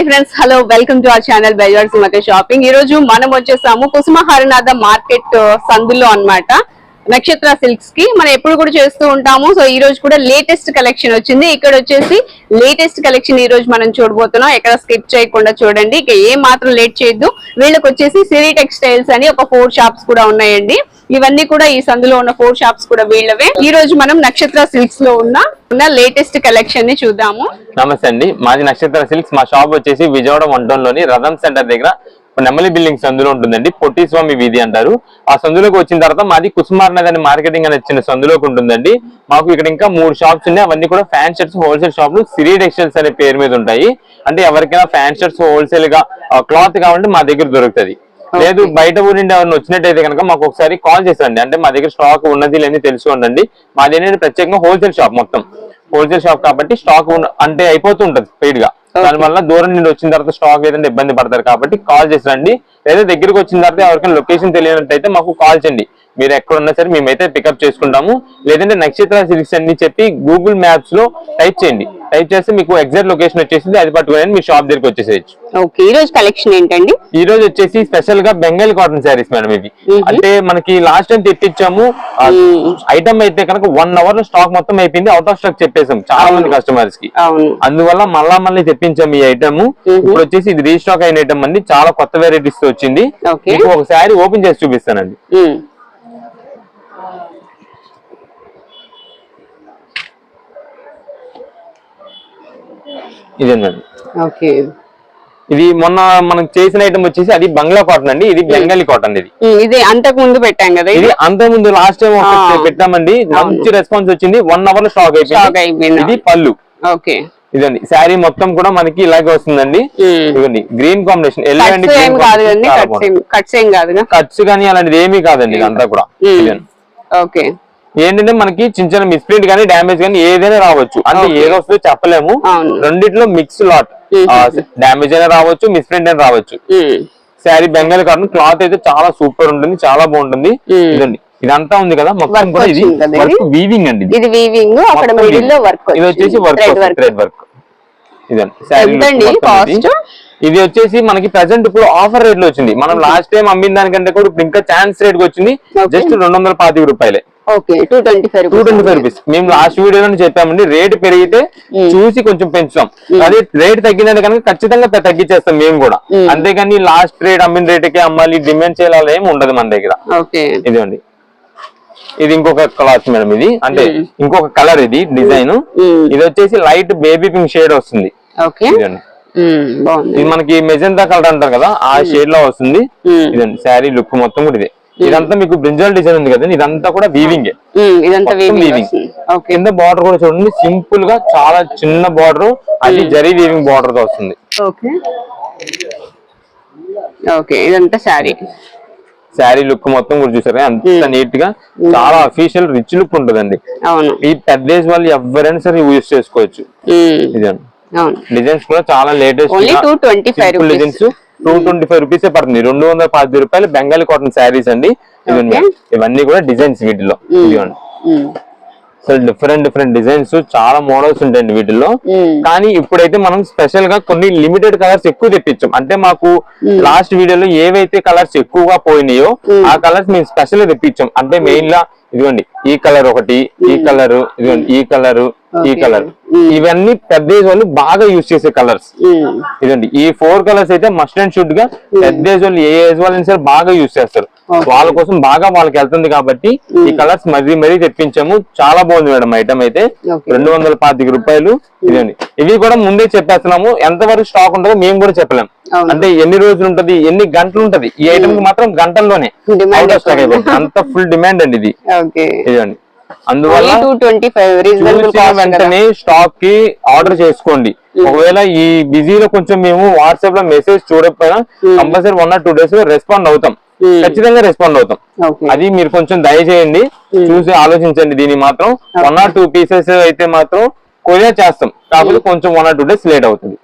Hi friends hello welcome to our channel బెజార్ Sumathi shopping. ఈ రోజు మనం వచ్చేసాము కుసుమహారనాథ మార్కెట్ సందులో అన్నమాట. నక్షత్ర సిల్క్స్కి మనం ఎప్పుడు కూడా చేస్తూ ఉంటాము. సో ఈ రోజు కూడా లేటెస్ట్ కలెక్షన్ వచ్చింది. ఇక్కడ వచ్చేసి లేటెస్ట్ కలెక్షన్ ఈ రోజు మనం చూడబోతున్నాం. ఎక్కడ స్కిప్ చేయకుండా చూడండి. ఇక ఏ మాత్రం లేట్ చేయొద్దు. వీళ్ళకి వచ్చేసి సిరి టెక్స్టైల్స్ అని ఒక ఫోర్ షాప్స్ కూడా ఉన్నాయండి. ఇవన్నీ కూడా ఈ సందులో ఉన్న ఫోర్ షాప్స్ కూడా వీళ్ళవే. ఈ రోజు మనం నక్షత్ర సిల్క్స్లో ఉన్న ఉన్న లేటెస్ట్ కలెక్షన్ని చూద్దాము. నమస్తే అండి. మాది నక్షత్ర సిల్క్స్. మా షాప్ వచ్చేసి విజయవాడ వంటంలోని రథం సెంటర్ దగ్గర నెమలి బిల్డింగ్ సందులో ఉంటుందండి. పొట్టి స్వామి వీధి అంటారు. ఆ సందులోకి వచ్చిన తర్వాత మాది కుసుమార్ అని మార్కెటింగ్ అని వచ్చిన సందులోకి ఉంటుందండి. మాకు ఇక్కడ ఇంకా మూడు షాప్స్ ఉన్నాయి. అవన్నీ కూడా ఫ్యాన్ షర్ట్స్ హోల్సేల్ షాప్లు సిరి టెక్స్టైల్స్ అనే పేరు మీద ఉంటాయి. అంటే ఎవరికైనా ఫ్యాన్ షర్ట్స్ హోల్సేల్గా క్లాత్ కావాలంటే మా దగ్గర దొరుకుతుంది. లేదు బయట ఊరి నుండి ఎవరైనా వచ్చినట్టయితే కనుక మాకు ఒకసారి కాల్ చేసండి అంటే మా దగ్గర స్టాక్ ఉన్నది లేని తెలుసుకోండి మాది ఏంటంటే ప్రత్యేకంగా హోల్సేల్ షాప్ మొత్తం. హోల్సేల్ షాప్ కాబట్టి స్టాక్ అంటే అయిపోతూ ఉంటది స్పీడ్గా దానివల్ల దూరం నుండి వచ్చిన తర్వాత స్టాక్ ఏదంటే ఇబ్బంది పడతారు కాబట్టి కాల్ చేసి రండి లేదా దగ్గరికి వచ్చిన తర్వాత ఎవరికైనా లొకేషన్ తెలియనట్టయితే మాకు కాల్ చేయండి. మీరు ఎక్కడ ఉన్నా సరే మేమైతే పికప్ చేసుకుంటాము. లేదంటే నక్షత్ర సిరీస్ అని చెప్పి గూగుల్ మ్యాప్స్లో టైప్ చేయండి. టైప్ చేస్తే మీకు ఎగ్జాక్ట్ లొకేషన్ వచ్చేసింది అది పట్టుకుని మీ షాప్ దగ్గరికి వచ్చేసేయచ్చు. ఓకే ఈ రోజు కలెక్షన్ ఏంటండి? ఈ రోజు వచ్చేసి స్పెషల్గా బెంగాలీ కాటన్ శారీస్ మేడం ఇవి. అంటే మనకి లాస్ట్ టైం తెప్పించాము ఐటమ్ అయితే కనుక వన్ అవర్లో స్టాక్ మొత్తం అయిపోయింది అవుట్ ఆఫ్ స్టాక్ చెప్పేసాం చాలా మంది కస్టమర్స్కి. అందువల్ల మళ్ళా మళ్ళీ తెప్పించాం ఈ ఐటమ్ ఇప్పుడు వచ్చేసి ఇది రీస్టాక్ అయిన ఐటమ్ అండి చాలా కొత్త వెరైటీస్ వచ్చింది. మీకు ఒక శారీ ఓపెన్ చేసి చూపిస్తానండి. ఇదేనండి. ఓకే. ఇది మొన్న మనం చేసిన ఐటమ్ వచ్చేసి అది బంగ్లా కాటన్ అండి. ఇది బెంగాలీ కాటన్ ఇది. ఇది అంతకు ముందు పెట్టాం కదా ఇది? ఇది అంత ముందు లాస్ట్ టైం. పెట్టామండి. మంచి రెస్పాన్స్ వచ్చింది. వన్ అవర్లో స్టాక్ అయిపోయింది. ఇది పళ్ళు. ఓకే. ఇదండి. శారీ మొత్తం కూడా మనకి ఇలాగే వస్తుందండి. ఉమ్. ఇదిగోండి. Green combination yellow and cuts కానీ అలాంటిది ఏమీ కాదండి. ఇదంతా కూడా. ఇదండి. ఓకే. ఏంటంటే మనకి చిన్న చిన్న మిస్ప్రింట్ కానీ డ్యామేజ్ కానీ ఏదైనా రావచ్చు అంటే. ఏదో వస్తుందో చెప్పలేము. రెండిట్లో మిక్స్ లాట్. డ్యామేజ్ అయినా రావచ్చు మిస్ప్రింట్ అయినా రావచ్చు. శారీ బెంగాల్ కాటన్ క్లాత్ అయితే చాలా సూపర్ ఉంటుంది చాలా బాగుంటుంది. ఇదండి ఇదంతా ఉంది కదా మొత్తం కూడా ఇది వీవింగ్ అండి ఇది. ఇది వీవింగ్ అక్కడ మొత్తం మిడిల్లో weaving. వర్క్ ఇది వచ్చేసి వర్క్ థ్రెడ్ వర్క్ ఇదండి శారీ ఇది. వచ్చేసి మనకి ప్రెసెంట్ ఇప్పుడు ఆఫర్ రేట్లో వచ్చింది. మనం లాస్ట్ టైం అమ్మిన దానికంటే కూడా ఇప్పుడు ఇంకా ఛాన్స్ రేట్కి వచ్చింది. జస్ట్ రెండు వందల పాతిక రూపాయలే. టూ ట్వంటీ ఫైవ్ రూపీస్ మేము లాస్ట్ వీడియోలో చెప్పామండి రేట్ పెరిగితే చూసి కొంచెం పెంచుతాం. అదే రేట్ తగ్గిందంటే కనుక ఖచ్చితంగా తగ్గించేస్తాం మేము కూడా. అంతేగాని లాస్ట్ రేట్ అమ్మిన రేటుకే అమ్మాలి డిమాండ్ చేయాలి ఏమి ఉండదు మన దగ్గర. ఓకే ఇదిగోండి. ఇది ఇంకొక క్లాత్ మేడం ఇది. అంటే ఇంకొక కలర్ ఇది డిజైన్. ఇది వచ్చేసి లైట్ బేబీ పింక్ షేడ్ వస్తుంది. ఓకే ఇదండి ఇది మనకి మెజంతా కలర్ అంటారు కదా ఆ షేడ్లో వస్తుంది. ఇదండి శారీ లుక్ మొత్తం కూడా ఇదే. ఇదంతా మీకు బ్రింజల్ డిజైన్ ఉంది కదా ఇదంతా కూడా వీవింగ్ ఇదంతా వీవింగ్ కింద బార్డర్ కూడా చూడండి సింపుల్గా చాలా చిన్న బార్డర్ అది జరీ వీవింగ్ బార్డర్తో వస్తుంది. ఓకే. ఇదంతా శారీ. శారీ లుక్ మొత్తం కూడా చూసారా అంత నీట్గా. చాలా అఫీషియల్ రిచ్ లుక్ ఉంటదండి. ఈ పెద్ద వాళ్ళు ఎవరైనా సరే యూజ్ చేసుకోవచ్చు. ఇదండి. డిజైన్స్ కూడా చాలా latest only two twenty five rupees designs two twenty five rupees పడుతుంది. రెండు వందల పది రూపాయలు బెంగాలీ కాటన్ శారీస్ అండి. ఇవన్నీ కూడా డిజైన్స్ వీటిలో ఇదిగోండి అసలు డిఫరెంట్ డిఫరెంట్ డిజైన్స్ చాలా మోడల్స్ ఉంటాయండి వీటిల్లో. కానీ ఇప్పుడైతే మనం స్పెషల్గా కొన్ని లిమిటెడ్ కలర్స్ ఎక్కువ తెప్పించాం. అంటే మాకు లాస్ట్ వీడియోలో ఏవైతే కలర్స్ ఎక్కువగా పోయినాయో ఆ కలర్స్ మేము స్పెషల్గా తెప్పించాం. అంటే మెయిన్గా ఇదిగోండి ఈ కలర్ ఒకటి ఈ కలర్ ఇదిగోండి ఈ కలర్ ఈ కలర్. ఇవన్నీ పెద్ద ఏజ్ వాళ్ళు బాగా యూజ్ చేసే కలర్స్ ఇదండి ఈ ఫోర్ కలర్స్ అయితే మస్ట్ అండ్ షుడ్గా పెద్ద ఏజ్ వాళ్ళు ఏ ఏజ్ వాళ్ళని సరే బాగా యూజ్ చేస్తారు. వాళ్ళ కోసం బాగా వాళ్ళకి వెళ్తుంది కాబట్టి ఈ కలర్స్ మరీ మరీ తెప్పించాము. చాలా బాగుంది మేడం ఐటమ్ అయితే. రెండు వందల పాతిక రూపాయలు. ఇదండి ఇవి కూడా ముందే చెప్పేస్తున్నాము. ఎంత వరకు స్టాక్ ఉంటుందో మేము కూడా చెప్పలేం. అవును. అంటే ఎన్ని రోజులు ఉంటది ఎన్ని గంటలు ఉంటది ఈ ఐటమ్కి మాత్రం గంటల్లోనే. అంత ఫుల్ డిమాండ్ అండి ఇది. ఇదండి అందువల్ల వెంటనే స్టాక్కి ఆర్డర్ చేసుకోండి ఒకవేళ ఈ బిజీలో కొంచెం మేము వాట్సాప్లో మెసేజ్ చూడకపోయినా కంపల్సరీ వన్ ఆర్ టూ డేస్లో రెస్పాండ్ అవుతాం. ఖచ్చితంగా రెస్పాండ్ అవుతాం. అది మీరు కొంచెం దయచేయండి. చూసి ఆలోచించండి దీన్ని మాత్రం. వన్ ఆర్ టూ పీసెస్ అయితే మాత్రం కొరియర్ చేస్తాం. కాకపోతే కొంచెం one or two days late అవుతుంది.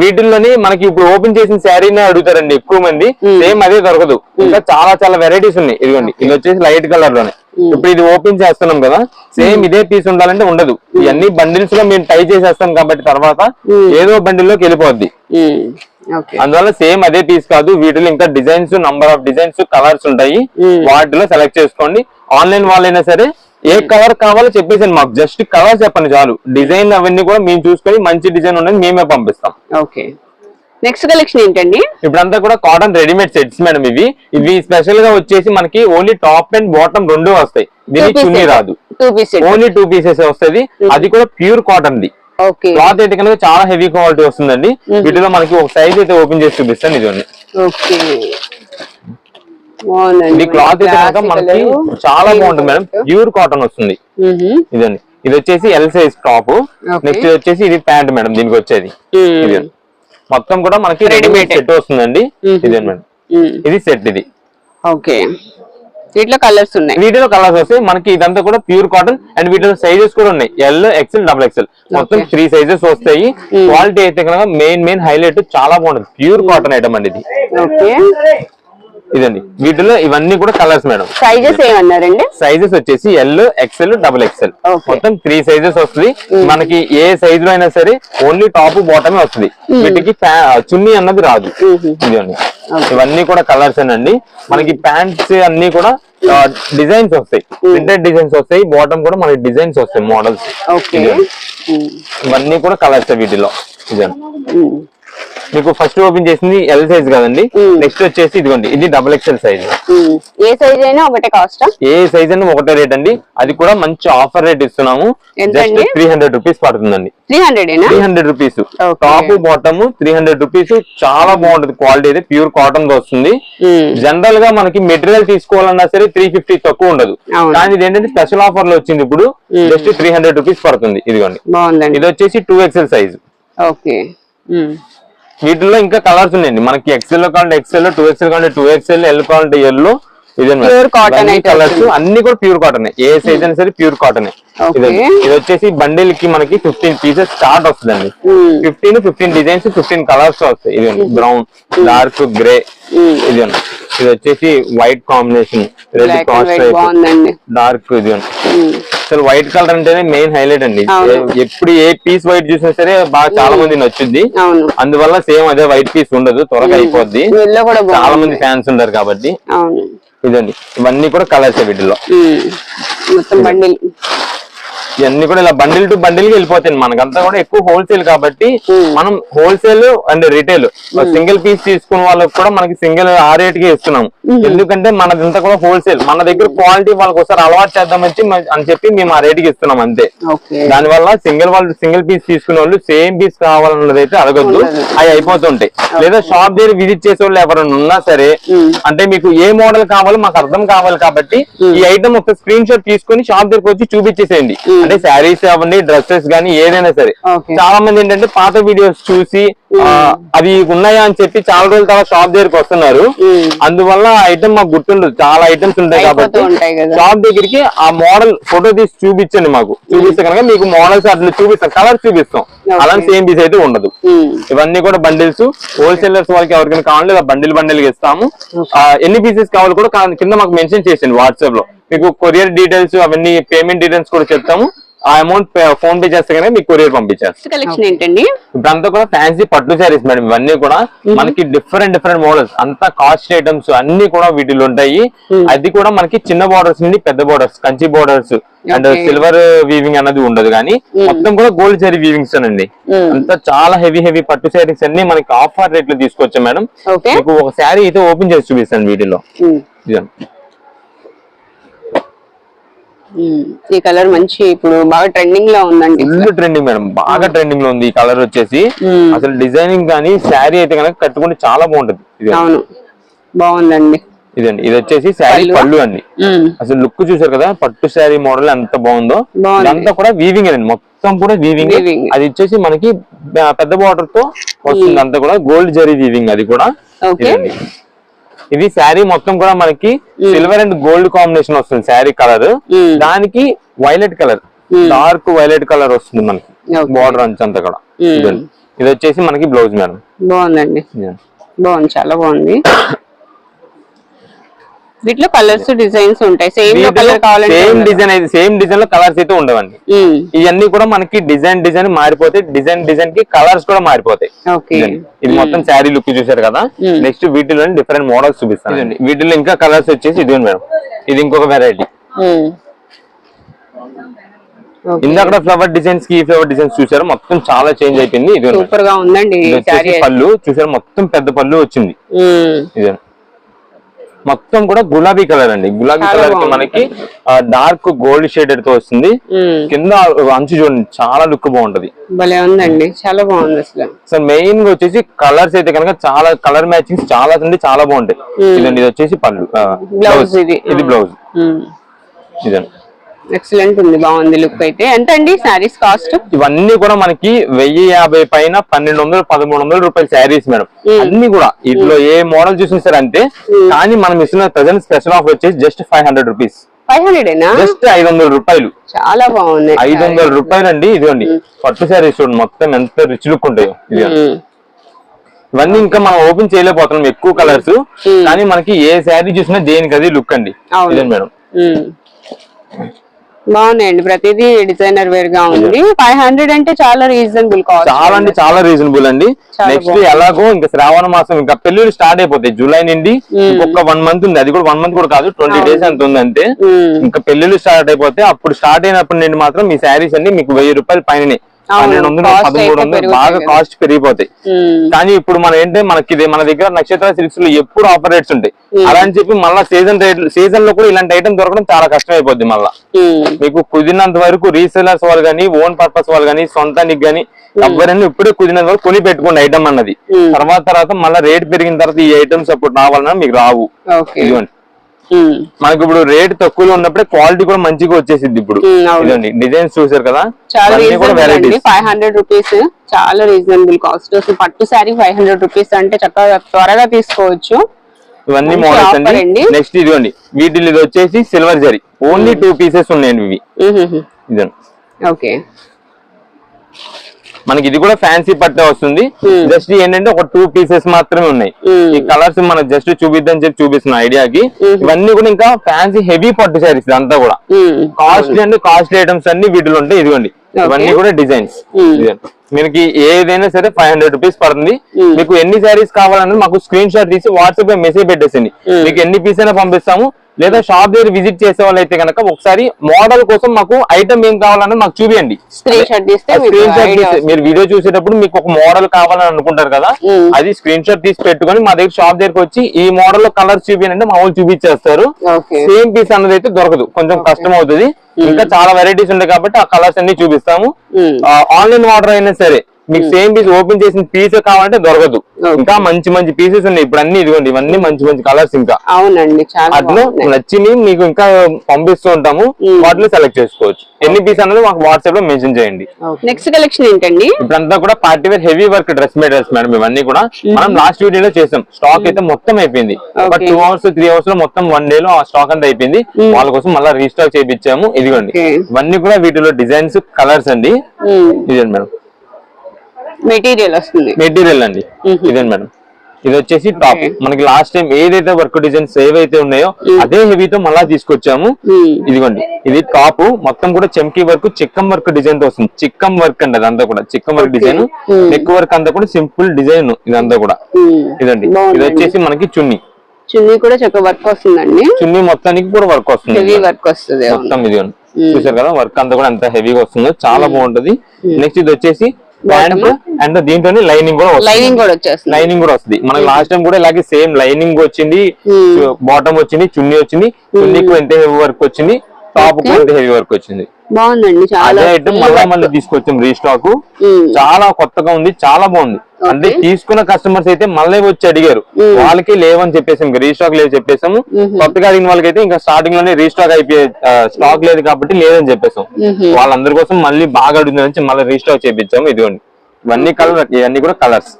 వీటిల్లోని మనకి ఇప్పుడు ఓపెన్ చేసిన శారీనే అడుగుతారండి ఎక్కువ మంది. సేమ్ అదే దొరకదు. ఇంకా చాలా చాలా వెరైటీస్ ఉన్నాయి. ఇదిగోండి ఇది వచ్చేసి లైట్ కలర్లోనే. ఇప్పుడు ఇది ఓపెన్ చేస్తున్నాం కదా సేమ్ ఇదే పీస్ ఉండాలంటే ఉండదు. ఇవన్నీ బండిల్స్లో మేము టై చేసేస్తాం కాబట్టి తర్వాత ఏదో బండిల్లోకి వెళ్ళిపోద్ది. అందువల్ల సేమ్ అదే పీస్ కాదు వీటిలో ఇంకా designs number of designs colours ఉంటాయి. వాటిలో సెలెక్ట్ చేసుకోండి. ఆన్లైన్ వాళ్ళైనా సరే ఏ కలర్ కావాలో చెప్పేసి మాకు. జస్ట్ కలర్ చెప్పండి చాలు. డిజైన్ అవన్నీ కూడా మేము చూసుకొని మంచి డిజైన్ ఉన్నది మేమే పంపిస్తాం. ఓకే. నెక్స్ట్ కలెక్షన్ ఏంటండి? ఇప్పుడంతా కూడా కాటన్ రెడీమేడ్ సెట్స్ మేడం ఇవి. ఇవి స్పెషల్గా వచ్చేసి మనకి ఓన్లీ టాప్ అండ్ బాటమ్ రెండు వస్తాయి. దీనికి చున్నీ రాదు. Two piece only two pieces వస్తుంది. అది కూడా ప్యూర్ కాటన్ ది. ఓకే. క్లాత్ అయితే కనుక చాలా హెవీ క్వాలిటీ వస్తుందండి. వీటిలో మనకి ఒక సైజ్ అయితే ఓపెన్ చేసి చూపిస్తాను ఇదండి బాగుందండి ఇది క్లాత్ అయితే మనకి. చాలా బాగుంటుంది మేడం. ప్యూర్ కాటన్ వస్తుంది. ఇదండి. ఇది వచ్చేసి ఎల్ సైజ్ టాప్. నెక్స్ట్ వచ్చేసి ఇది ప్యాంట్ మేడం దీనికి వచ్చేది. ఇది. మొత్తం కూడా మనకి. రెడీమేడ్ సెట్ వస్తుందండి. ఇదే మేడం. ఇది సెట్ ఇది. ఓకే. వీటిలో కలర్స్ ఉన్నాయి. వీటిలో కలర్స్ వస్తాయి మనకి ఇదంతా కూడా ప్యూర్ కాటన్ అండ్ వీటిలో సైజెస్ కూడా ఉన్నాయి. ఎల్ ఎక్సెల్ డబుల్ ఎక్సెల్ మొత్తం. త్రీ సైజెస్ వస్తాయి. క్వాలిటీ అయితే కనుక మెయిన్ మెయిన్ హైలైట్ చాలా బాగుంటుంది. ప్యూర్ కాటన్ ఐటమ్ అండి ఇది. ఓకే. ఇదండి. వీటిలో ఇవన్నీ కూడా కలర్స్ మేడం సైజెస్ ఏమన్నారండి? సైజెస్ వచ్చేసి L XL double XL Okay. మొత్తం త్రీ సైజెస్ వస్తుంది. మనకి ఏ సైజ్లో అయినా సరే ఓన్లీ టాప్ బాటమే వస్తుంది. వీటికి ఫ్యా- చున్నీ అన్నది రాదు. ఇదండి ఇవన్నీ కూడా కలర్స్ అండి మనకి ప్యాంట్స్ అన్ని కూడా డిజైన్స్ వస్తాయి. ప్రింటెడ్ డిజైన్స్ వస్తాయి. బాటమ్ కూడా మనకి డిజైన్స్ వస్తాయి మోడల్స్ ఇవన్నీ కూడా కలర్స్ వీటిలో. ఇదండి మీకు ఫస్ట్ ఓపెన్ చేసింది ఎల్ సైజ్ కదండి. నెక్స్ట్ వచ్చేసి ఇదిగోండి ఇది డబుల్ ఎక్సెల్ సైజ్ ఏ సైజ్ అయినా ఒకటే కాస్ట్ ఏ సైజ్ అని ఒకటే రేట్ అండి. అది కూడా మంచి ఆఫర్ రేట్ ఇస్తున్నాము. జస్ట్? త్రీ హండ్రెడ్ రూపీస్ పడుతుందండి. Three hundred three hundred rupees. Top bottom three hundred rupees చాలా బాగుంటది క్వాలిటీ అయితే. ప్యూర్ కాటన్ వస్తుంది. జనరల్గా మనకి మెటీరియల్ తీసుకోవాలన్నా సరే త్రీ ఫిఫ్టీ తక్కువ ఉండదు. కానీ ఇది ఏంటంటే స్పెషల్ ఆఫర్లో వచ్చింది ఇప్పుడు జస్ట్ త్రీ హండ్రెడ్ రూపీస్ పడుతుంది. ఇదిగోండి. ఇది వచ్చేసి టూ ఎక్సెల్ సైజ్ ఓకే వీటిలో ఇంకా కలర్స్ ఉన్నాయండి. మనకి ఎక్సెల్లో కావాలంటే ఎక్సెల్ టూ ఎక్సెల్ కావాలంటే టూ ఎక్సెల్ ఎల్ కావాలంటే ఎల్లో అయితే కలర్స్. అన్ని కూడా ప్యూర్ కాటన్ ఏ. సైజ్ అయినా సరే ప్యూర్ కాటన్. ఇది వచ్చేసి బండిల్కి మనకి ఫిఫ్టీన్ పీసెస్ స్టార్ట్ వస్తుందండి. Fifteen fifteen designs fifteen colours వస్తాయి. ఇది బ్రౌన్ డార్క్ గ్రే ఇది ఇది వచ్చేసి white combination red cost dark ఇది. అసలు వైట్ కలర్ అంటేనే మెయిన్ హైలైట్ అండి. ఎప్పుడు ఏ పీస్ వైట్ చూసినా సరే బాగా చాలా మంది నచ్చుద్ది. అందువల్ల సేమ్ అదే వైట్ పీస్ ఉండదు. త్వరగా అయిపోద్ది. చాలా మంది ఫ్యాన్స్ ఉంటారు కాబట్టి. ఇదండి. ఇవన్నీ కూడా కలర్స్ వీటిలో ఉమ్. మొత్తం బండిల్. ఇవన్నీ కూడా ఇలా బండిల్ టు బండిల్కి వెళ్ళిపోతాయి మనకంతా కూడా ఎక్కువ హోల్సేల్ కాబట్టి మనం wholesale and retail. Single piece తీసుకున్న వాళ్ళకి కూడా మనకి సింగిల్ ఆ రేట్కి ఇస్తున్నాం ఎందుకంటే మనదంతా కూడా హోల్సేల్. మన దగ్గర క్వాలిటీ వాళ్ళకి ఒకసారి అలవాటు చేద్దామని అని చెప్పి మేము ఆ రేట్కి ఇస్తున్నాం అంతే. ఓకే. దాని వల్ల సింగిల్ వాళ్ళు సింగిల్ పీస్ తీసుకునే వాళ్ళు సేమ్ పీస్ కావాలన్నది అయితే అడగొద్దు. అవి అయిపోతుంటాయి. లేదా షాప్ దగ్గర విజిట్ చేసే వాళ్ళు ఎవరైనా ఉన్నా సరే అంటే మీకు ఏ మోడల్ కావాలో మాకు అర్థం కావాలి కాబట్టి ఈ ఐటమ్ ఒక స్క్రీన్ షాట్ తీసుకొని షాప్ దగ్గరకు వచ్చి చూపించేసేయండి అంటే శారీస్ అవ్వండి డ్రెస్సెస్ కానీ ఏదైనా సరే. చాలా మంది ఏంటంటే పాత వీడియోస్ చూసి అవి ఉన్నాయా అని చెప్పి చాలా రోజుల తర్వాత షాప్ దగ్గరికి వస్తున్నారు. అందువల్ల ఐటమ్ మాకు గుర్తుండదు. చాలా ఐటమ్స్ ఉంటాయి కాబట్టి. షాప్ దగ్గరికి ఆ మోడల్ ఫోటో తీసి చూపించండి మాకు. చూపిస్తే కనుక మీకు మోడల్స్ అట్లా చూపిస్తాం. కలర్ చూపిస్తాం. అలాంటి సేమ్ పీస్ అయితే ఉండదు. ఇవన్నీ కూడా బండిల్స్. హోల్సేలర్స్ వాళ్ళకి ఎవరికైనా కావాలి బండిల్ బండిల్ ఇస్తాము. ఎన్ని పీసెస్ కావాలి కూడా కింద మాకు మెన్షన్ చేసింది వాట్సాప్లో. మీకు కొరియర్ డీటెయిల్స్ అవన్నీ పేమెంట్ డీటెయిల్స్ కూడా చెప్తాము. ఆ అమౌంట్ ఫోన్ పే చేస్తే కనుక మీకు కొరియర్ నెక్స్ట్ కలెక్షన్ ఏంటండి? కూడా ఫ్యాన్సీ పట్టు శారీస్ మేడం ఇవన్నీ కూడా మనకి డిఫరెంట్ డిఫరెంట్ మోడల్స్ అంతా కాస్ట్ ఐటమ్స్ అన్ని కూడా వీటిలో ఉంటాయి. అది కూడా మనకి చిన్న బార్డర్స్ నుండి పెద్ద borders Kanchi borders and. Silver weaving అన్నది ఉండదు కానీ మొత్తం కూడా గోల్డ్ శారీ వీవింగ్స్ అండి అంతా చాలా హెవీ హెవీ పట్టు శారీస్ అన్ని మనకి ఆఫర్ రేట్లో తీసుకొచ్చాం మేడం మీకు ఒక శారీ అయితే ఓపెన్ చేసి చూపిస్తాను వీటిలో. ఈ కలర్ మంచి ఇప్పుడు బాగా ట్రెండింగ్లో ఉందండి ఫుల్ ట్రెండింగ్ మేడం. బాగా ట్రెండింగ్లో ఉంది ఈ కలర్ వచ్చేసి. అసలు డిజైనింగ్ కానీ శారీ అయితే కనుక కట్టుకుంటే చాలా బాగుంటది. ఇది అవును. బాగుందండి. ఇదండి. ఇది వచ్చేసి శారీ పళ్ళు? అండి. అసలు లుక్ చూసారు కదా? పట్టు శారీ మోడల్ ఎంత బాగుందో. ఇదంతా కూడా వీవింగ్ అండి. మొత్తం కూడా వీవింగ్. అది వచ్చేసి మనకి పెద్ద బార్డర్తో వస్తుంది. అంతా కూడా గోల్డ్ జరీ వీవింగ్ అది కూడా. ఇదండి. ఇది శారీ మొత్తం కూడా మనకి సిల్వర్ అండ్ గోల్డ్ కాంబినేషన్ వస్తుంది శారీ కలర్. దానికి violet colour dark violet colour వస్తుంది మనకి. బార్డర్ అంతా కూడా. ఇది వచ్చేసి మనకి బ్లౌజ్ మేడం బాగుందండి. బాగుంది చాలా బాగుంది. వీటిలో కలర్స్ డిజైన్స్ ఉంటాయి. సేమ్లో కలర్ కావాలంటే సేమ్. డిజైన్ అయితే సేమ్ డిజైన్లో కలర్స్ అయితే ఉండవండి. ఇవన్నీ కూడా మనకి డిజైన్ డిజైన్ మారిపోతాయి. డిజైన్ డిజైన్కి కలర్స్ కూడా మారిపోతాయి. ఇది మొత్తం శారీ లుక్ చూసారు కదా. నెక్స్ట్ వీటిలో డిఫరెంట్ మోడల్స్ చూపిస్తాను. వీటిలో ఇంకా కలర్స్ వచ్చేసి ఇది మేడం. ఇది ఇంకొక వెరైటీ. ఇందాక ఫ్లవర్ డిజైన్స్కి ఫ్లవర్ డిజైన్స్ చూసారు? మొత్తం చాలా చేంజ్ అయిపోయింది. ఇది సూపర్గా ఉందండి పళ్ళు. చూసారు? మొత్తం పెద్ద పళ్ళు వచ్చింది. ఇది మొత్తం కూడా గులాబీ కలర్ అండి. గులాబీ కలర్. మనకి డార్క్ గోల్డ్ షేడెడ్తో వస్తుంది. కింద అంచు చూడండి చాలా లుక్ బాగుంటది. భలే ఉందండి. చాలా బాగుంది అసలు. సో మెయిన్గా వచ్చేసి కలర్స్ అయితే కనుక చాలా కలర్ మ్యాచింగ్స్ చాలా అంటే చాలా బాగుంటాయి. ఇదండి ఇది వచ్చేసి పళ్ళు బ్లౌజ్ ఇది. బ్లౌజ్. ఇదండి. ఎక్సలెంట్ ఉంది బాగుంది లుక్ అయితే. ఎంత అండి శారీస్ కాస్ట్ ఇవన్నీ కూడా మనకి వెయ్యి యాభై పైన పన్నెండు వందలు పదమూడు వందల రూపాయల శారీస్ మేడం అన్ని కూడా ఇట్లో ఏ మోడల్ చూసినా సరే అంతే కానీ మనం ఇస్తున్న ప్రజెంట్ స్పెషల్ ఆఫర్ వచ్చేసి just five hundred rupees five hundred just ఐదు వందల రూపాయలు. చాలా బాగుంది ఐదు వందల రూపాయలు అండి ఇదిగోండి పట్టు శారీస్ చూడండి మొత్తం ఎంత రిచ్ లుక్ ఉంటాయో. ఇది. ఇవన్నీ ఇంకా మనం ఓపెన్ చేయలేకపోతున్నాం ఎక్కువ కలర్స్ కానీ మనకి ఏ శారీ చూసినా దేనికి అది లుక్ అండి మేడం. బాగున్నాయండి ప్రతిదీ డిజైనర్ వేర్గా ఉంది. ఫైవ్ హండ్రెడ్ అంటే చాలా రీజనబుల్ కాస్ట్ చాలా అంటే చాలా రీజనబుల్ అండి. నెక్స్ట్. ఎలాగో ఇంకా శ్రావణ మాసం ఇంకా పెళ్ళిళ్ళు స్టార్ట్ అయిపోతాయి. జూలై నుండి ఇంకొక వన్ మంత్ ఉంది. అది కూడా వన్ మంత్ కూడా కాదు ట్వంటీ డేస్ అంత ఉంది అంతే. ఉమ్. ఇంకా పెళ్ళిళ్ళు స్టార్ట్ అయిపోతే అప్పుడు స్టార్ట్ అయినప్పటి నుండి మాత్రం మీ శారీస్ అన్ని మీకు వెయ్యి రూపాయలు అవును, పన్నెండు వందలు పదమూడు వందలు బాగా. కాస్ట్ పెరిగిపోతాయి. కానీ ఇప్పుడు మనం ఏంటంటే మనకి ఇది మన దగ్గర నక్షత్ర సిల్క్స్లో ఎప్పుడు ఆఫర్ రేట్స్ ఉంటాయి అలా అని చెప్పి మళ్ళీ సీజన్ సీజన్లో కూడా ఇలాంటి ఐటమ్ దొరకడం చాలా కష్టం అయిపోద్ది మళ్ళా. మీకు కుదిరినంత వరకు రీసేలర్స్ వాళ్ళు కానీ ఓన్ పర్పస్ వాళ్ళు కానీ సొంతానికి కానీ ఎవరైనా ఇప్పుడే కుదిరినంత వరకు కొని పెట్టుకోండి ఐటమ్ అన్నది. తర్వాత తర్వాత మళ్ళీ రేట్ పెరిగిన తర్వాత ఈ ఐటమ్స్ అప్పుడు రావాలన్నా మీకు రావు ఇదిగోండి. మనకి ఇప్పుడు రేట్ తక్కువలో ఉన్నప్పుడే క్వాలిటీ కూడా మంచిగా వచ్చేసింది ఇప్పుడు. ఇదండి డిజైన్స్ చూసారు కదా? చాలా రీజనబుల్ ఫైవ్ హండ్రెడ్ రూపీస్ చాలా రీజనబుల్ కాస్ట్ అసలు పట్టు శారీ ఫైవ్ హండ్రెడ్ రూపీస్ అంటే చక్కగా త్వరగా తీసుకోవచ్చు. ఇవన్నీ మోడల్స్ అండి. నెక్స్ట్ ఇదిగోండి వీటిలో ఇది వచ్చేసి silver zari only two pieces ఉన్నాయండి ఇవి. ఇదండి ఓకే. మనకి ఇది కూడా ఫ్యాన్సీ పట్టే వస్తుంది Hmm. జస్ట్ ఏంటంటే ఒక టూ పీసెస్ మాత్రమే ఉన్నాయి Hmm. ఈ కలర్స్ మనకు జస్ట్ చూపిద్దని చెప్పి చూపిస్తున్న ఐడియాకి Hmm. ఇవన్నీ కూడా ఇంకా ఫ్యాన్సీ హెవీ పట్టు శారీస్ ఇదంతా కూడా. కాస్ట్లీ అంటే కాస్ట్లీ ఐటమ్స్ అన్ని వీటిలో ఉంటాయి ఇదిగోండి. ఇవన్నీ కూడా డిజైన్స్ Hmm. మనకి ఏదైనా సరే ఫైవ్ హండ్రెడ్ రూపీస్ పడుతుంది Hmm. మీకు ఎన్ని శారీస్ కావాలన్నది మాకు స్క్రీన్ షాట్ తీసి వాట్సాప్లో మెసేజ్ పెట్టేసింది Hmm. మీకు ఎన్ని పీస్ అయినా పంపిస్తాము లేదా షాప్ దగ్గర విజిట్ చేసే వాళ్ళు అయితే కనుక ఒకసారి మోడల్ కోసం మాకు ఐటమ్ ఏం కావాలన్నది మాకు చూపియండి. స్క్రీన్ షాట్ తీస్తే స్క్రీన్ షాట్ idea తీసి మీరు వీడియో చూసేటప్పుడు మీకు ఒక మోడల్ కావాలని అనుకుంటారు కదా. అది స్క్రీన్ షాట్ తీసి పెట్టుకొని మా దగ్గర షాప్ దగ్గరకు వచ్చి ఈ మోడల్లో కలర్ చూపించండి మా వాళ్ళు చూపించేస్తారు. సేమ్ పీస్ అన్నది అయితే దొరకదు కొంచెం కష్టం అవుతుంది. ఇంకా చాలా వెరైటీస్ ఉంటాయి కాబట్టి ఆ కలర్స్ అన్ని చూపిస్తాము. ఆన్లైన్ ఆర్డర్ అయినా సరే మీకు సేమ్ పీస్ ఓపెన్ చేసిన పీస్ కావాలంటే దొరకదు. ఇంకా మంచి మంచి పీసెస్ ఉన్నాయి. ఇప్పుడు అన్ని ఇదిగోండి ఇవన్నీ మంచి మంచి కలర్స్ ఇంకా. అవునండి అట్లా. నచ్చిని మీకు ఇంకా పంపిస్తూ ఉంటాము. Hmm. వాటిలో సెలెక్ట్ చేసుకోవచ్చు. ఎన్ని పీస్ అన్నది మాకు వాట్సాప్లో మెన్షన్ చేయండి. నెక్స్ట్ కలెక్షన్ ఏంటండి? ఇప్పుడంతా కూడా party wear heavy work dress materials madam ఇవన్నీ కూడా మనం లాస్ట్ వీడియోలో చేసాం. స్టాక్ అయితే మొత్తం అయిపోయింది. Okay. టూ అవర్స్ త్రీ అవర్స్లో మొత్తం వన్ డే లో ఆ స్టాక్ అంతా అయిపోయింది. వాళ్ళ కోసం మళ్ళీ రీస్టాక్ చేయించాము ఇదిగోండి. ఇవన్నీ కూడా వీటిలో డిజైన్స్ కలర్స్ అండి. ఇదండి మేడం మెటీరియల్ వస్తుంది. మెటీరియల్ అండి. ఇదండి మేడం. ఇది వచ్చేసి టాప్. మనకి లాస్ట్ టైం ఏదైతే వర్క్ డిజైన్స్ ఏవైతే ఉన్నాయో అదే హెవీతో మళ్ళా తీసుకొచ్చాము. ఇదిగోండి. ఇది టాప్. మొత్తం కూడా చెంకీ వర్క్ చిక్కం వర్క్ డిజైన్తో వస్తుంది. చిక్కం వర్క్ అండి అదంతా కూడా. చిక్కం వర్క్. డిజైన్. నెక్ వర్క్ అంతా కూడా సింపుల్ డిజైన్ ఇదంతా కూడా. ఇదండి ఇది. వచ్చేసి మనకి చున్నీ. చున్నీ కూడా చక్కగా వర్క్ వస్తుందండి. చున్నీ మొత్తానికి కూడా వర్క్ వస్తుంది. హెవీ వర్క్ వస్తుంది. మొత్తం Hmm. చూసారు కదా వర్క్ అంతా కూడా ఎంత హెవీగా వస్తుందో చాలా బాగుంటది. నెక్స్ట్ ఇది వచ్చేసి ప్యాంట్ అండ్ దీంట్లోనే లైనింగ్ కూడా లైనింగ్ కూడా వచ్చేస్తుంది. లైనింగ్ కూడా వస్తుంది. మనకి లాస్ట్ టైం కూడా ఇలాగే సేమ్ లైనింగ్ వచ్చింది. Hmm. బాటమ్ వచ్చింది చున్నీ వచ్చింది. చున్నీకి ఎంత హెవీ వర్క్ వచ్చింది? టాప్కు ఎంత హెవీ వర్క్ వచ్చింది? బాగుందండి చాలా. అదే ఐటమ్ మళ్ళా మళ్ళీ తీసుకొచ్చాం రీస్టాక్. చాలా కొత్తగా ఉంది చాలా బాగుంది. అంటే తీసుకున్న కస్టమర్స్ అయితే మళ్ళీ వచ్చి అడిగారు. వాళ్ళకి లేవని చెప్పేసి రీస్టాక్ లేదు చెప్పేసాము. కొత్తగా అడిగిన వాళ్ళకైతే ఇంకా స్టార్టింగ్లోనే రీస్టాక్ అయిపోయి స్టాక్ లేదు కాబట్టి లేదని చెప్పేసాం. వాళ్ళందరి కోసం మళ్ళీ బాగా అడుగుతుందని మళ్ళీ రీస్టాక్ చేపించాము. ఇదిగోండి. ఇవన్నీ కలర్ ఇవన్నీ కూడా కలర్స్.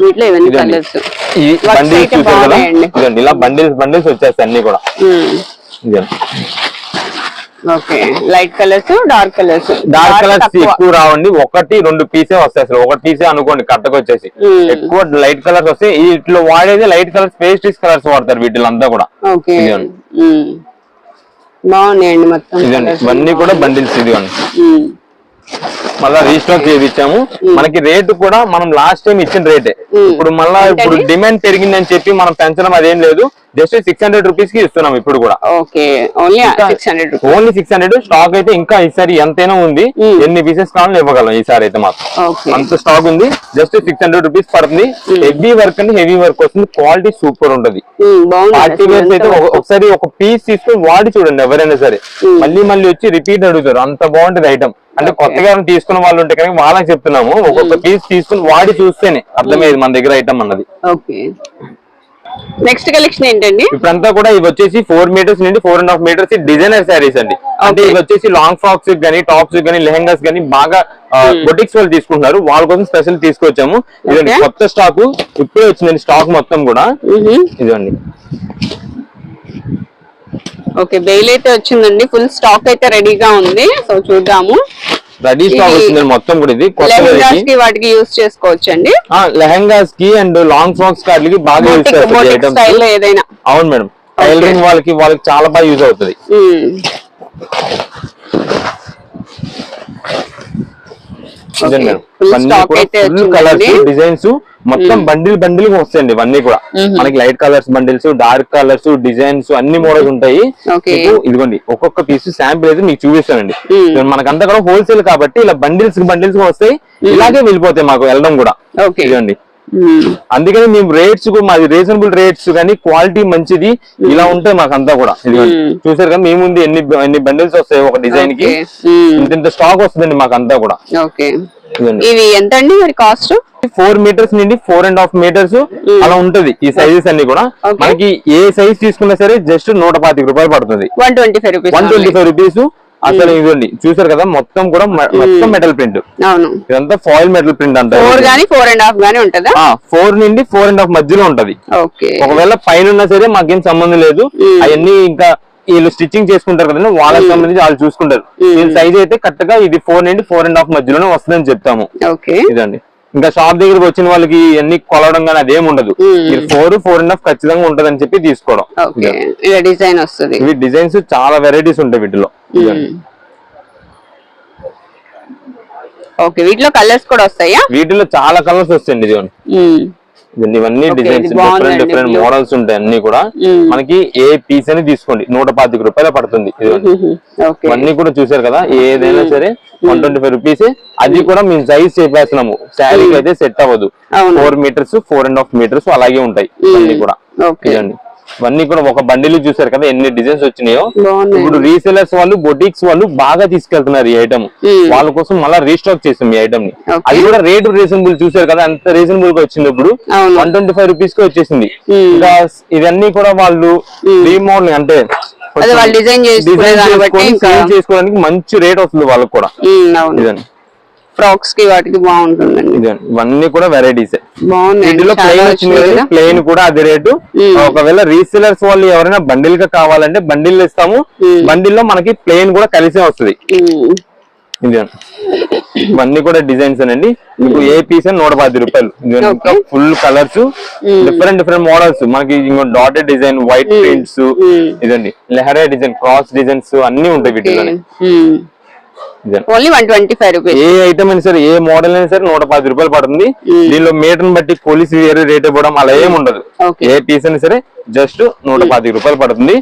వీటిలో ఇవన్నీ బండిల్స్ అయితే చూసారు కదా? బాగున్నాయండి. ఇదండి ఇలా బండిల్స్ బండిల్స్ వచ్చేస్తాయి అన్ని కూడా. ఇదండి okay. Light colours dark colours dark colours ఎక్కువ రావండి. ఒకటి రెండు పీసే వస్తాయి అసలు. ఒకటి పీసే అనుకోండి కట్టకొచ్చేసి Hmm. ఎక్కువ లైట్ కలర్స్ వస్తాయి. వీటిలో వాడేది లైట్ కలర్స్ పేస్ట్రీస్ కలర్స్ వాడతారు వీటిలంతా కూడా. ఓకే. ఇదిగోండి. బాగున్నాయండి మొత్తం. ఇవన్నీ కూడా బండిల్స్ ఇదిగోండి. ఉమ్. మళ్ళా రీస్టాక్ చేయించాము. మనకి రేటు కూడా మనం లాస్ట్ టైం ఇచ్చిన రేటే. ఇప్పుడు మళ్ళా ఇప్పుడు? డిమాండ్ పెరిగిందని చెప్పి మనం పెంచడం అదేం లేదు. జస్ట్ సిక్స్ హండ్రెడ్ రూపీస్కి ఇస్తున్నాం ఇప్పుడు కూడా. ఓన్లీ సిక్స్ హండ్రెడ్ స్టాక్ అయితే ఇంకా ఈసారి ఎంతైనా ఉంది. ఎన్ని పీసెస్ కావాలని ఇవ్వగలం ఈసారి అయితే మాత్రం. అంత స్టాక్ ఉంది. జస్ట్ సిక్స్ హండ్రెడ్ రూపీస్ పడుతుంది. హెవీ వర్క్ అండి హెవీ వర్క్ వస్తుంది. క్వాలిటీ సూపర్ ఉంటది. పార్టీ వేర్స్ అయితే ఒక- ఒకసారి ఒక పీస్ తీసుకొని వాడి చూడండి ఎవరైనా సరే. మళ్ళీ మళ్ళీ వచ్చి రిపీట్ అడుగుతారు. అంత బాగుంటది ఐటమ్ అంటే కొత్తగా తీసుకున్న వాళ్ళు ఉంటే కనుక వాళ్ళకి చెప్తున్నాము. ఒక్కొక్క పీస్ తీసుకుని వాడి చూస్తేనే అర్థమయ్యేది మన దగ్గర ఐటమ్ అన్నది. ఓకే నెక్స్ట్ కలెక్షన్ ఏంటండి? ఇప్పుడంతా కూడా ఇవి వచ్చేసి ఫోర్ మీటర్స్ నుండి four and half metres designer saris అండి. అంటే ఇవి వచ్చేసి లాంగ్ ఫ్రాక్స్ గానీ టాప్స్ గానీ లెహంగాస్ గానీ బాగా బొటిక్స్ వాళ్ళు తీసుకుంటున్నారు. వాళ్ళ కోసం స్పెషల్ తీసుకొచ్చాము. ఇదండి. కొత్త స్టాక్ ఇప్పుడే వచ్చిందండి స్టాక్ మొత్తం కూడా. ఇదండి ఓకే బెయిల్ అయితే వచ్చిందండి. ఫుల్ స్టాక్ అయితే రెడీగా ఉంది. సో చూద్దాము. రెడీ స్టాక్ వచ్చింది మొత్తం కూడా ఇది. లెహంగాస్కి వాటికి యూస్ చేసుకోవచ్చండి. లెహంగాస్కి అండ్ లాంగ్ ఫ్రాక్స్ కార్లకి బాగా చేస్తారు స్టైల్లో ఏదైనా. అవును మేడం. టైలరింగ్ వాళ్ళకి వాళ్ళకి చాలా బాగా యూజ్ అవుతుంది. మేడం. అయితే ఫుల్ కలర్స్. డిజైన్స్ మొత్తం బండిల్ బండిల్ వస్తాయండి ఇవన్నీ కూడా. మనకి light colours bundles dark colours designs అన్ని మోడల్స్ ఉంటాయి. Okay. మీకు ఇదిగోండి ఒక్కొక్క పీస్ శాంపిల్ అయితే మీకు చూపిస్తానండి. Hmm. మనకంతా కూడా హోల్సేల్ కాబట్టి ఇలా బండిల్స్ బండిల్స్ వస్తాయి. ఇలాగే వెళ్ళిపోతాయి మాకు వెళ్ళడం కూడా. ఉమ్. అందుకని మేము రేట్స్ మాది రీజనబుల్ రేట్స్ కానీ క్వాలిటీ మంచిది ఇలా ఉంటాయి మాకంతా కూడా. ఇదిగోండి. Hmm. చూసారు కదా మీ ముందు ఎన్ని ఎన్ని బండిల్స్ వస్తాయి ఒక డిజైన్కి. ఇంత ఇంత స్టాక్ వస్తుందండి మాకంతా కూడా. ఓకే. ఇదండి ఇవి ఎంత అండి మరి కాస్ట్ ఫోర్ మీటర్స్ నుండి ఫోర్ అండ్ హాఫ్ మీటర్స్ అలా ఉంటది ఈ సైజెస్ అన్ని కూడా. మనకి ఏ సైజ్ తీసుకున్నా సరే జస్ట్ నూట పాతిక రూపాయలు పడుతుంది. వన్ ట్వంటీ ఫైవ్ రూపీస్ అసలు ఇదండి చూసారు కదా మొత్తం కూడా మొత్తం మెటల్ ప్రింట్ అవును. ఇదంతా ఫాయిల్ మెటల్ ప్రింట్ ఫోర్ అంటారు గానీ ఫోర్ అండ్ హాఫ్ గానీ ఉంటుందా? ఫోర్ నుండి ఫోర్ అండ్ హాఫ్ మధ్యలో ఉంటది. ఓకే. ఒకవేళ పైన ఉన్నా సరే మాకేం సంబంధం లేదు. అవన్నీ ఇంకా వీళ్ళు స్టిచ్చింగ్ చేసుకుంటారు కదండి వాళ్ళకి సంబంధించి వాళ్ళు చూసుకుంటారు. దీని సైజ్ అయితే కరెక్ట్గా ఇది ఫోర్ నుండి ఫోర్ అండ్ హాఫ్ మధ్యలోనే వస్తుందని చెప్తాము. ఓకే. ఇదండి. ఇంకా షాప్ దగ్గరకు వచ్చిన వాళ్ళకి అన్ని కొలవడం కానీ అదేం ఉండదు. ఫోర్ ఫోర్ అండ్ హాఫ్ ఖచ్చితంగా ఉంటదని చెప్పి తీసుకోవడం. డిజైన్ వస్తుంది. ఇవి డిజైన్స్ చాలా వెరైటీస్ ఉంటాయి వీటిలో. ఓకే వీటిలో కలర్స్ కూడా వస్తాయా? వీటిలో చాలా కలర్స్ వస్తాయండి ఇవన్నీ డిజైన్స్ డిఫరెంట్ డిఫరెంట్. మోడల్స్ ఉంటాయి. అన్ని కూడా. మ్మ్. మనకి ఏ పీస్ అని తీసుకోండి. నూట పాతిక రూపాయలు పడుతుంది. ఓకే ఇవన్నీ కూడా చూసారు కదా? ఏదైనా సరే వన్ ట్వంటీ ఫైవ్ రూపీస్ అది కూడా మేము సైజ్ చెప్పేస్తున్నాము. శారీకి అయితే సెట్ అవ్వదు. Four metres four and half metres అలాగే ఉంటాయి. ఇవన్నీ కూడా. ఇదండి. ఇవన్నీ కూడా ఒక బండిలు చూసారు కదా ఎన్ని డిజైన్స్ వచ్చినాయో. ఇప్పుడు రీసెలర్స్ వాళ్ళు బొటిక్స్ వాళ్ళు బాగా తీసుకెళ్తున్నారు ఈ ఐటమ్. వాళ్ళ కోసం మళ్ళీ రీస్టాక్ చేసాం ఈ ఐటమ్ని. అది కూడా రేట్ రీజనబుల్ చూసారు కదా అంత రీజనబుల్గా వచ్చింది ఇప్పుడు. వన్ ట్వంటీ ఫైవ్ రూపీస్కి వచ్చేసింది. ఇంకా ఇవన్నీ కూడా వాళ్ళు రీమోడల్ అంటే డిజైన్ చేసుకోవడానికి మంచి రేట్ వస్తుంది వాళ్ళకి కూడా ఇదండి ఫ్రాక్స్కి వాటికి బాగుంటుందండి. ఇవన్నీ కూడా వెరైటీస్ వీటిలో ప్లెయిన్ వచ్చింది కదా? ప్లెయిన్ కూడా అదే రేటు. ఒకవేళ రీసెలర్స్ వాళ్ళు ఎవరైనా బండిల్గా కావాలంటే బండిల్ ఇస్తాము. మ్మ్. బండిల్లో మనకి ప్లెయిన్ కూడా కలిసే వస్తుంది. ఇది. ఇవన్నీ కూడా డిజైన్స్ అండి. మీకు ఏ పీస్ అని నూట పది రూపాయలు. Full colours different different models మనకి ఇంకో డాటెడ్ డిజైన్ వైట్ ప్రింట్స్ ఇదండి. లెహరా డిజైన్ క్రాస్ డిజైన్స్ అన్ని ఉంటాయి వీటిలోనే ఇదండి only one twenty five rupees. ఏ ఐటమ్ అయినా సరే ఏ మోడల్ అయినా సరే నూట పది రూపాయలు పడుతుంది. దీనిలో మీటర్ బట్టి పోలీస్ వేరే రేట్ ఇవ్వడం అలా ఏం ఉండదు. ఏ పీస్ అయినా సరే జస్ట్ నూట పది రూపాయలు పడుతుంది.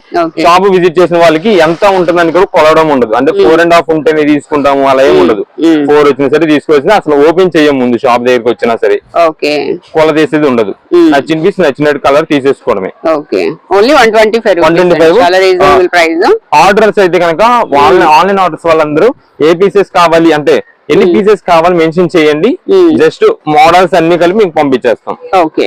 షాప్ విజిట్ చేసిన వాళ్ళకి ఎంత ఉంటుందని కూడా కొలవడం ఉండదు. అంటే ఫోర్ అండ్ హాఫ్ ఉంటేనే తీసుకుంటాము అలా ఏం ఉండదు. ఫోర్ వచ్చినా సరే తీసుకొచ్చినా అసలు ఓపెన్ చేయం ముందు షాప్ దగ్గరికి వచ్చినా సరే. ఓకే. కొల తీసేది ఉండదు. నచ్చిన పీస్ నచ్చినట్టు colour తీసేసుకోవడమే. Okay. Only one twenty five 125 rupees చాలా రీజనబుల్ ప్రైస్ ఆర్డర్స్ అయితే కనుక ఆన్లైన్ ఆన్లైన్ ఆర్డర్స్ వాళ్ళందరూ ఏ పీసెస్ కావాలి అంటే ఎన్ని పీసెస్ కావాలి మెన్షన్ చేయండి. జస్ట్ మోడల్స్ అన్ని కలిపి మీకు పంపించేస్తాం. ఓకే